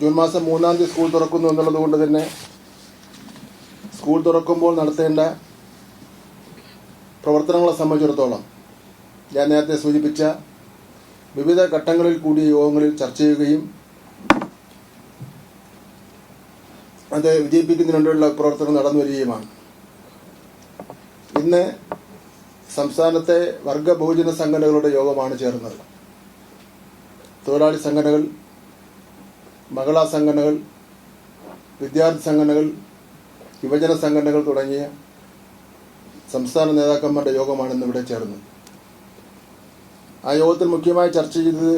June മാസം മൂന്നാം തീയതി സ്കൂൾ തുറക്കുന്നു എന്നുള്ളത് കൊണ്ട് തന്നെ സ്കൂൾ തുറക്കുമ്പോൾ നടത്തേണ്ട പ്രവർത്തനങ്ങളെ സംബന്ധിച്ചിടത്തോളം ഞാൻ നേരത്തെ സൂചിപ്പിച്ച വിവിധ ഘട്ടങ്ങളിൽ കൂടിയ യോഗങ്ങളിൽ ചർച്ച ചെയ്യുകയും അത് വിജയിപ്പിക്കുന്നതിന് വേണ്ടിയുള്ള പ്രവർത്തനം നടന്നു വരികയുമാണ്. ഇന്ന് സംസ്ഥാനത്തെ വർഗ ബഹുജന സംഘടനകളുടെ യോഗമാണ് ചേർന്നത്. തൊഴിലാളി സംഘടനകൾ മഹിളാ സംഘടനകൾ വിദ്യാർത്ഥി സംഘടനകൾ യുവജന സംഘടനകൾ തുടങ്ങിയ സംസ്ഥാന നേതാക്കന്മാരുടെ യോഗമാണ് ഇന്ന് ഇവിടെ ചേർന്നത് ആ യോഗത്തിൽ മുഖ്യമായി ചർച്ച ചെയ്തത്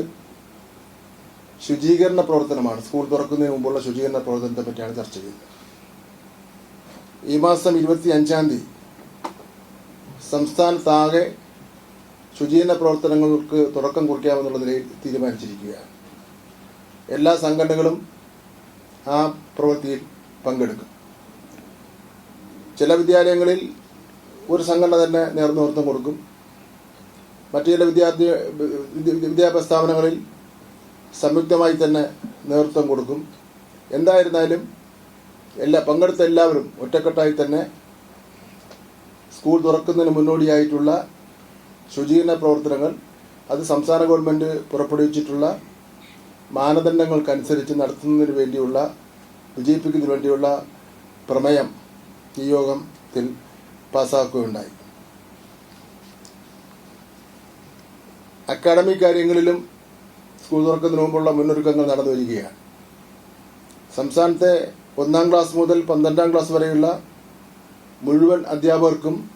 ശുചീകരണ പ്രവർത്തനമാണ്. സ്കൂൾ തുറക്കുന്നതിന് മുമ്പുള്ള ശുചീകരണ പ്രവർത്തനത്തെ പറ്റിയാണ് ചർച്ച ചെയ്തത്. ഈ മാസം ഇരുപത്തി അഞ്ചാം തീയതി സംസ്ഥാനത്താകെ ശുചീകരണ പ്രവർത്തനങ്ങൾക്ക് തുടക്കം കുറിക്കാമെന്നുള്ള നിലയിൽ തീരുമാനിച്ചിരിക്കുകയാണ്. എല്ലാ സംഘടനകളും ആ പ്രവൃത്തിയിൽ പങ്കെടുക്കും. ചില വിദ്യാലയങ്ങളിൽ ഒരു സംഘടന തന്നെ നേതൃത്വം കൊടുക്കും. മറ്റു ചില വിദ്യാർത്ഥി വിദ്യാഭ്യാസ സ്ഥാപനങ്ങളിൽ സംയുക്തമായി തന്നെ നേതൃത്വം കൊടുക്കും. എന്തായിരുന്നാലും എല്ലാ പങ്കെടുത്ത എല്ലാവരും ഒറ്റക്കെട്ടായി തന്നെ സ്കൂൾ തുറക്കുന്നതിന് മുന്നോടിയായിട്ടുള്ള ശുചീകരണ പ്രവർത്തനങ്ങൾ അത് സംസ്ഥാന ഗവൺമെന്റ് പുറപ്പെടുവിച്ചിട്ടുള്ള മാനദണ്ഡങ്ങൾക്കനുസരിച്ച് നടത്തുന്നതിന് വേണ്ടിയുള്ള വിജയിപ്പിക്കുന്നതിന് വേണ്ടിയുള്ള പ്രമേയം ഈ യോഗത്തിൽ പാസ്സാക്കുകയുണ്ടായി അക്കാഡമിക് കാര്യങ്ങളിലും സ്കൂൾ തുറക്കുന്നതിന് മുമ്പുള്ള മുന്നൊരുക്കങ്ങൾ നടന്നു വരികയാണ്. സംസ്ഥാനത്തെ ഒന്നാം ക്ലാസ് മുതൽ പന്ത്രണ്ടാം ക്ലാസ് വരെയുള്ള മുഴുവൻ അധ്യാപകർക്കും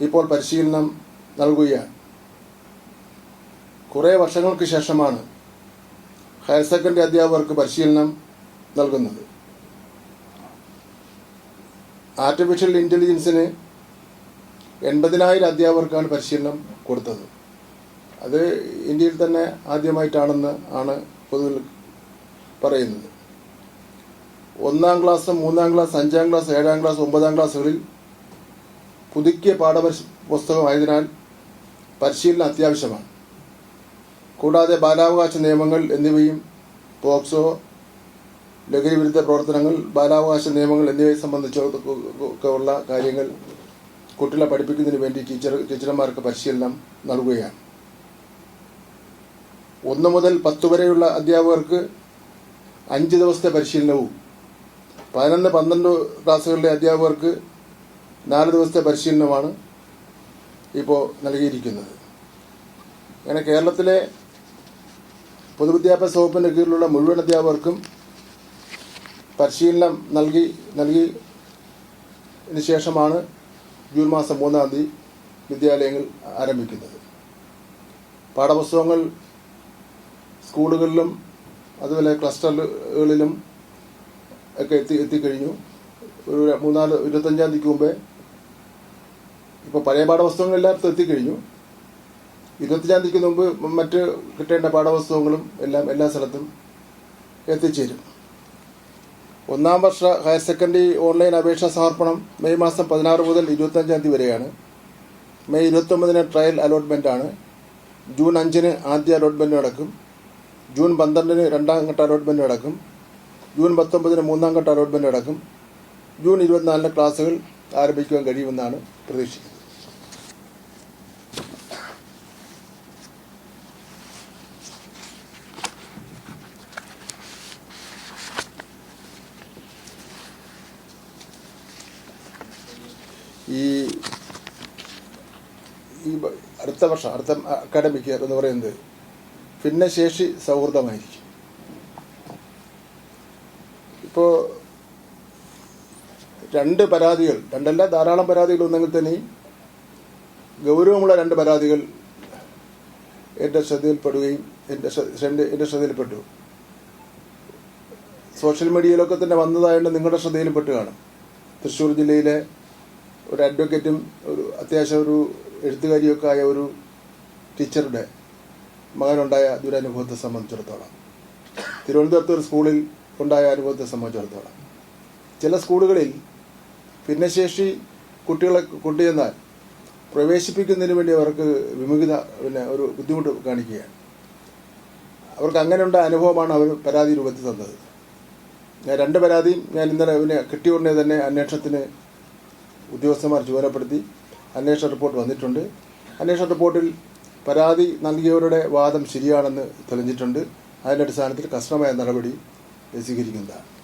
ഇപ്പോൾ പരിശീലനം നൽകുകയാണ്. കുറേ വർഷങ്ങൾക്ക് ശേഷമാണ് ഹയർ സെക്കൻഡറി അധ്യാപകർക്ക് പരിശീലനം നൽകുന്നത്. ആർട്ടിഫിഷ്യൽ ഇന്റലിജൻസിന് എൺപതിനായിരം അധ്യാപകർക്കാണ് പരിശീലനം കൊടുത്തത്. അത് ഇന്ത്യയിൽ തന്നെ ആദ്യമായിട്ടാണെന്ന് ആണ് പൊതുവിൽ പറയുന്നത്. ഒന്നാം ക്ലാസ് മൂന്നാം ക്ലാസ് അഞ്ചാം ക്ലാസ് ഏഴാം ക്ലാസ് ഒമ്പതാം ക്ലാസ്സുകളിൽ പുതുക്കിയ പാഠപുസ്തകമായതിനാൽ പുസ്തകമായതിനാൽ പരിശീലനം അത്യാവശ്യമാണ്. കൂടാതെ ബാലാവകാശ നിയമങ്ങൾ എന്നിവയും പോക്സോ ലഹരി വിരുദ്ധ പ്രവർത്തനങ്ങൾ ബാലാവകാശ നിയമങ്ങൾ എന്നിവയെ സംബന്ധിച്ചുള്ള കാര്യങ്ങൾ കുട്ടികളെ പഠിപ്പിക്കുന്നതിന് വേണ്ടി ടീച്ചർ ടീച്ചർമാർക്ക് പരിശീലനം നൽകുകയാണ്. ഒന്ന് മുതൽ പത്ത് വരെയുള്ള അധ്യാപകർക്ക് അഞ്ച് ദിവസത്തെ പരിശീലനവും പതിനൊന്ന് പന്ത്രണ്ട് ക്ലാസ്സുകളിലെ അധ്യാപകർക്ക് നാല് ദിവസത്തെ പരിശീലനമാണ് ഇപ്പോൾ നൽകിയിരിക്കുന്നത്. അങ്ങനെ കേരളത്തിലെ പൊതുവിദ്യാഭ്യാസ വകുപ്പിന്റെ കീഴിലുള്ള മുഴുവൻ അധ്യാപകർക്കും പരിശീലനം നൽകി നൽകി ശേഷമാണ് ജൂൺ മാസം മൂന്നാം തീയതി വിദ്യാലയങ്ങൾ ആരംഭിക്കുന്നത്. പാഠപുസ്തകങ്ങൾ സ്കൂളുകളിലും അതുപോലെ ക്ലസ്റ്ററുകളിലും ഒക്കെ എത്തി എത്തിക്കഴിഞ്ഞു. ഒരു മൂന്നാൽ ഇരുപത്തഞ്ചാം തീയതിക്ക് മുമ്പേ ഇപ്പോൾ പഴയ പാഠപുസ്തകങ്ങൾ എല്ലായിടത്തും എത്തിക്കഴിഞ്ഞു. ഇരുപത്തഞ്ചാം തീയതിക്ക് മുമ്പ് മറ്റ് കിട്ടേണ്ട പാഠപുസ്തകങ്ങളും എല്ലാം എല്ലാ സ്ഥലത്തും എത്തിച്ചേരും. ഒന്നാം വർഷ ഹയർ സെക്കൻഡറി ഓൺലൈൻ അപേക്ഷാ സമർപ്പണം മെയ് മാസം പതിനാറ് മുതൽ ഇരുപത്തഞ്ചാം തീയതി വരെയാണ്. മെയ് ഇരുപത്തൊമ്പതിന് ട്രയൽ ആണ് ജൂൺ അഞ്ചിന് ആദ്യ അലോട്ട്മെന്റ് നടക്കും. ജൂൺ പന്ത്രണ്ടിന് രണ്ടാം ഘട്ട അലോട്ട്മെന്റ് നടക്കും. ജൂൺ പത്തൊമ്പതിന് മൂന്നാം ഘട്ട അലോട്ട്മെന്റ് നടക്കും. ജൂൺ ഇരുപത്തിനാലിന് ക്ലാസുകൾ ആരംഭിക്കുവാൻ കഴിയുമെന്നാണ് പ്രതീക്ഷിക്കുന്നത് ഈ ഈ അടുത്ത വർഷം അടുത്ത അക്കാഡമിക് ഇയർ എന്ന് പറയുന്നത് ഭിന്നശേഷി സൗഹൃദമായിരിക്കും. ഇപ്പോൾ രണ്ട് പരാതികൾ രണ്ടല്ല ധാരാളം പരാതികൾ ഉണ്ടെങ്കിൽ തന്നെ ഗൗരവമുള്ള രണ്ട് പരാതികൾ എന്റെ ശ്രദ്ധയിൽപ്പെടുകയും എന്റെ എന്റെ ശ്രദ്ധയിൽപ്പെട്ടു. സോഷ്യൽ മീഡിയയിലൊക്കെ തന്നെ വന്നതായതുകൊണ്ട് നിങ്ങളുടെ ശ്രദ്ധയിൽപ്പെട്ടു കാണും. തൃശ്ശൂർ ജില്ലയിലെ ഒരു അഡ്വക്കേറ്റും ഒരു അത്യാവശ്യം ഒരു എഴുത്തുകാരിയൊക്കെ ആയ ഒരു ടീച്ചറുടെ മകനുണ്ടായ ദുരനുഭവത്തെ സംബന്ധിച്ചിടത്തോളം. തിരുവനന്തപുരത്ത് ഒരു സ്കൂളിൽ ഉണ്ടായ അനുഭവത്തെ സംബന്ധിച്ചിടത്തോളം. ചില സ്കൂളുകളിൽ ഭിന്നശേഷി കുട്ടികളെ കൊണ്ടുചെന്നാൽ പ്രവേശിപ്പിക്കുന്നതിന് വേണ്ടി അവർക്ക് വിമുഖത പിന്നെ ഒരു ബുദ്ധിമുട്ട് കാണിക്കുകയാണ്. അവർക്ക് അങ്ങനെയുള്ള അനുഭവമാണ് അവർ പരാതി രൂപത്തിൽ തന്നത്. ഞാൻ രണ്ട് പരാതിയും ഞാൻ ഇന്നലെ പിന്നെ കിട്ടിയ ഉടനെ തന്നെ അന്വേഷണത്തിന് ഉദ്യോഗസ്ഥന്മാർ ചുമതലപ്പെടുത്തി. അന്വേഷണ റിപ്പോർട്ട് വന്നിട്ടുണ്ട്. അന്വേഷണ റിപ്പോർട്ടിൽ പരാതി നൽകിയവരുടെ വാദം ശരിയാണെന്ന് തെളിഞ്ഞിട്ടുണ്ട്. അതിന്റെ അടിസ്ഥാനത്തിൽ കർശനമായ നടപടി സ്വീകരിക്കുന്നതാണ്